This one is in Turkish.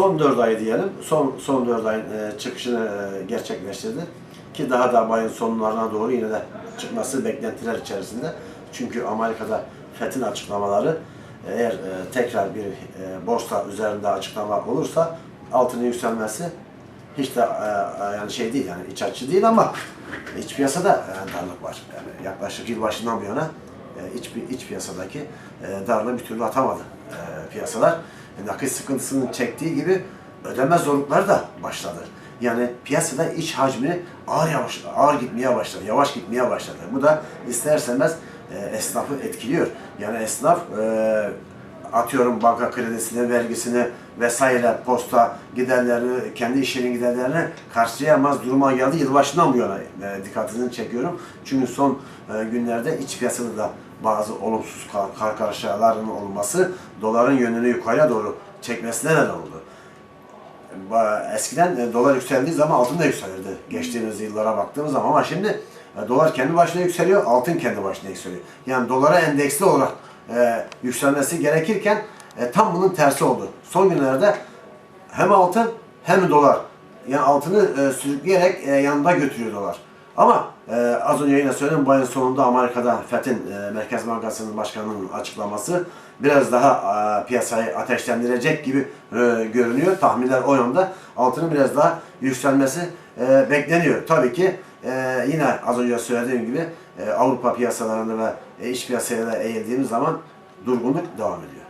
Son 4 ay diyelim, son son 4 ayın e, çıkışını e, gerçekleştirdi. Ki daha da ayın sonlarına doğru yine de çıkması beklentiler içerisinde. Çünkü Amerika'da FED'in açıklamaları eğer e, tekrar bir e, borsa üzerinde açıklama olursa altının yükselmesi hiç de e, e, yani şey değil yani iç açıcı değil ama iç piyasada e, darlık var. Yani yaklaşık yılbaşından bu yana e, iç, iç piyasadaki e, darlığı bir türlü atamadı e, piyasalar. Nakit sıkıntısının çektiği gibi ödeme zorlukları da başladı. Yani piyasada iç hacmi ağır yavaş ağır gitmeye başladı, yavaş gitmeye başladı. Bu da ister istemez e, esnafı etkiliyor. Yani esnaf e, atıyorum banka kredisini, vergisini vesaire posta giderlerini, kendi işinin giderlerini karşılayamaz duruma geldi. Yılbaşından bu yana e, dikkatini çekiyorum. Çünkü son e, günlerde iç piyasada da bazı olumsuz kar, olması doların yönünü yukarıya doğru çekmesine neden oldu. Eskiden e, dolar yükseldiği zaman altın da yükselirdi. Geçtiğimiz yıllara baktığımız zaman ama şimdi e, dolar kendi başına yükseliyor, altın kendi başına yükseliyor. Yani dolara endeksli olarak e, yükselmesi gerekirken e, tam bunun tersi oldu. Son günlerde hem altın hem dolar. Yani altını e, sürükleyerek e, yanında götürüyor dolar. Ama e, az önce yine söyledim bu ayın sonunda Amerika'da FED'in e, Merkez Bankası'nın başkanının açıklaması biraz daha e, piyasayı ateşlendirecek gibi e, görünüyor. Tahminler o yönde. Altının biraz daha yükselmesi e, bekleniyor. Tabii ki e, yine az önce söylediğim gibi e, Avrupa piyasalarında ve e, iç piyasaya da eğildiğimiz zaman durgunluk devam ediyor.